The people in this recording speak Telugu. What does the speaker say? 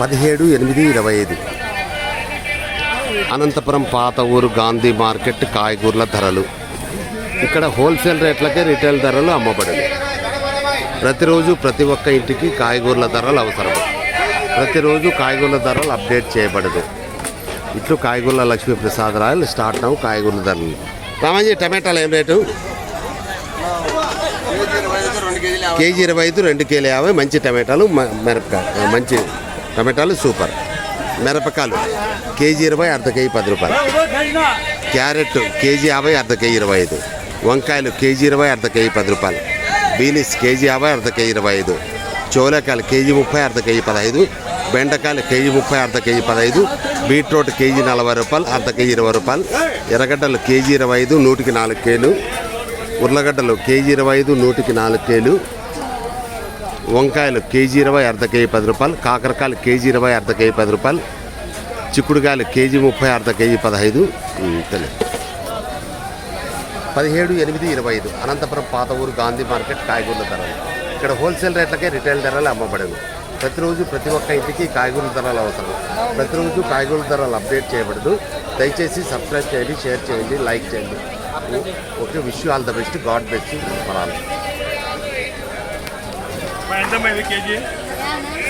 పదిహేడు ఎనిమిది ఇరవై ఐదు. అనంతపురం పాత ఊరు గాంధీ మార్కెట్ కాయగూరల ధరలు. ఇక్కడ హోల్సేల్ రేట్లకే రిటైల్ ధరలు అమ్మబడను ప్రతిరోజు ప్రతి ఒక్క ఇంటికి కాయగూరల ధరలు అవసరం. ప్రతిరోజు కాయగూరల ధరలు అప్డేట్ చేయబడదు. ఇట్లు కాయగూరల లక్ష్మీ ప్రసాద్ స్టార్ట్ అవు కాయగూరల ధరలు. రామాజీ టమాటాలు ఏం రేటు? కేజీ ఇరవై ఐదు రెండు కేజీ యాభై. మంచి టమాటాలు మిరపకాయ మంచి టమాటాలు సూపర్. మిరపకాయలు కేజీ ఇరవై అర్ధ కేజీ పది రూపాయలు. క్యారెట్ కేజీ యాభై అర్ధ కేజీ ఇరవై ఐదు. వంకాయలు కేజీ ఇరవై అర్ధ కేజీ పది రూపాయలు. బీనీస్ కేజీ యాభై అర్ధ కేజీ ఇరవై ఐదు. చోలకాయలు కేజీ ముప్పై అర్ధ కేజీ పదహైదు. బెండకాయలు కేజీ ముప్పై అర్ధ కేజీ పదహైదు. బీట్రూట్ కేజీ నలభై రూపాయలు అర్ధ కేజీ ఇరవై రూపాయలు. ఎర్రగడ్డలు కేజీ ఇరవై ఐదు నూటికి నాలుగు కేలు. ఉర్లగడ్డలు కేజీ ఇరవై ఐదు నూటికి నాలుగు కేలు. వంకాయలు కేజీ ఇరవై అర్ధ కేజీ పది రూపాయలు. కాకరకాయలు కేజీ ఇరవై అర్ధ కేజీ పది రూపాయలు. చిక్కుడుకాయలు కేజీ ముప్పై అర్ధ కేజీ పదహైదు. తెలియదు పదిహేడు ఎనిమిది ఇరవై ఐదు. అనంతపురం పాత ఊరు గాంధీ మార్కెట్ కాయగూరల ధరలు. ఇక్కడ హోల్సేల్ రేట్లకే రిటైల్ ధరలు అమ్మబడను ప్రతిరోజు ప్రతి ఒక్క ఇంటికి కాయగూరల ధరలు అవసరం. ప్రతిరోజు కాయగూరల ధరలు అప్డేట్ చేయబడదు. దయచేసి సబ్స్క్రైబ్ చేయండి షేర్ చేయండి లైక్ చేయండి. Okay wish all the best. God best for all ఎంత కేజీ